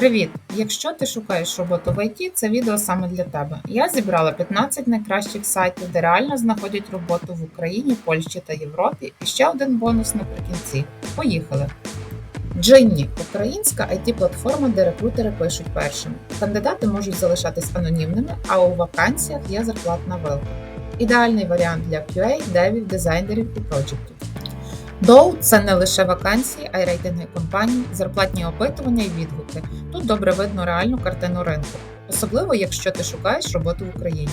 Привіт! Якщо ти шукаєш роботу в ІТ, це відео саме для тебе. Я зібрала 15 найкращих сайтів, де реально знаходять роботу в Україні, Польщі та Європі. І ще один бонус наприкінці. Поїхали! Джинні українська it платформа де рекрутери пишуть першими. Кандидати можуть залишатись анонімними, а у вакансіях є зарплатна вилка. Ідеальний варіант для QA, девів, дизайнерів і проджектів. Доу це не лише вакансії, а й рейтинги компаній, зарплатні опитування і відгуки. Тут добре видно реальну картину ринку, особливо якщо ти шукаєш роботу в Україні.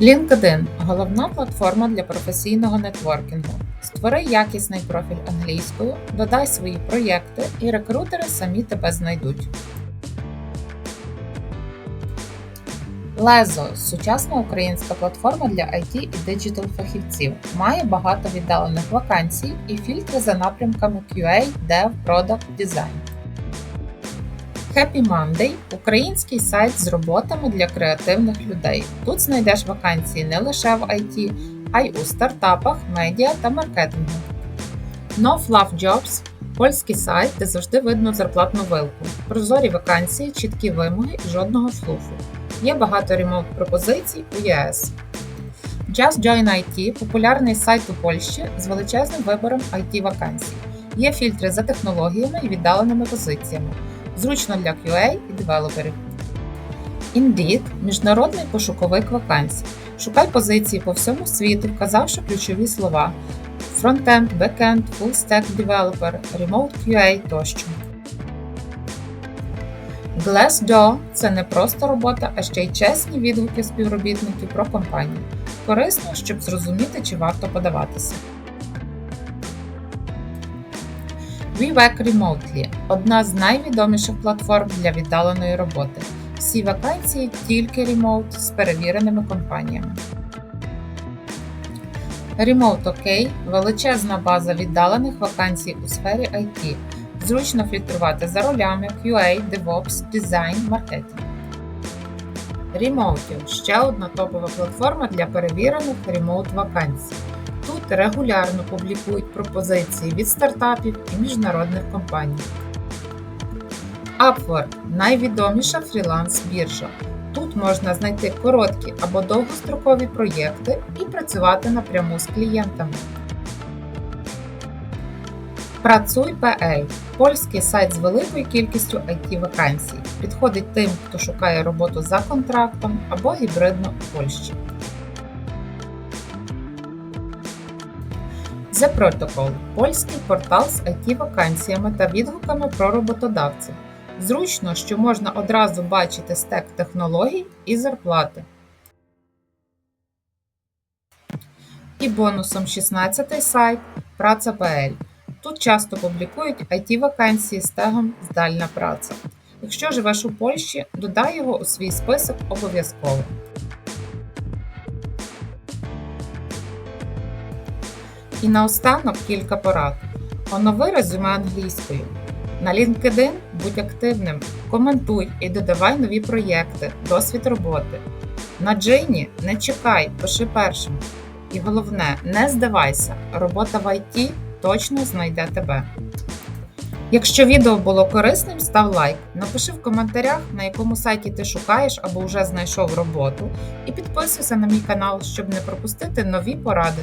LinkedIn головна платформа для професійного нетворкінгу. Створи якісний профіль англійською, додай свої проєкти, і рекрутери самі тебе знайдуть. Лезо сучасна українська платформа для IT і диджитал фахівців. Має багато віддалених вакансій і фільтри за напрямками QA, Dev, Product, Design. Happy Monday український сайт з роботами для креативних людей. Тут знайдеш вакансії не лише в IT, а й у стартапах, медіа та маркетингу. No Fluff Jobs польський сайт, де завжди видно зарплатну вилку. Прозорі вакансії, чіткі вимоги і жодного флуфу. Є багато ремонт пропозицій у ЄС. Just Join IT популярний сайт у Польщі з величезним вибором IT вакансій. Є фільтри за технологіями і віддаленими позиціями. Зручно для QA і девелоперів. Indeed – міжнародний пошуковик вакансій. Шукай позиції по всьому світу, вказавши ключові слова: фронтенд, бекенд, full-stack developer, remote QA тощо. Glassdoor – це не просто робота, а ще й чесні відгуки співробітників про компанію. Корисно, щоб зрозуміти, чи варто подаватися. We Work Remotely одна з найвідоміших платформ для віддаленої роботи. Всі вакансії тільки ремоут з перевіреними компаніями. Remote OK – величезна база віддалених вакансій у сфері IT. Зручно фільтрувати за ролями QA, DevOps, Design, маркетинг. Remote – ще одна топова платформа для перевірених ремоут вакансій. Тут регулярно публікують пропозиції від стартапів і міжнародних компаній. Upwork – найвідоміша фріланс-біржа. Тут можна знайти короткі або довгострокові проєкти і працювати напряму з клієнтами. Працуй.pl – польський сайт з великою кількістю IT вакансій. Підходить тим, хто шукає роботу за контрактом або гібридно у Польщі. The Protocol – польський портал з IT вакансіями та відгуками про роботодавців. Зручно, що можна одразу бачити стек технологій і зарплати. І бонусом 16 сайт Праця.pl. Тут часто публікують it вакансії з тегом Здальна праця. Якщо живеш у Польщі, додай його у свій список обов'язково. І наостанок кілька порад. Онови резюме англійською. На LinkedIn будь активним, коментуй і додавай нові проєкти, досвід роботи. На Джині не чекай, пиши першим. І головне, не здавайся, робота в IT точно знайде тебе. Якщо відео було корисним, став лайк, напиши в коментарях, на якому сайті ти шукаєш або вже знайшов роботу, і підписуйся на мій канал, щоб не пропустити нові поради.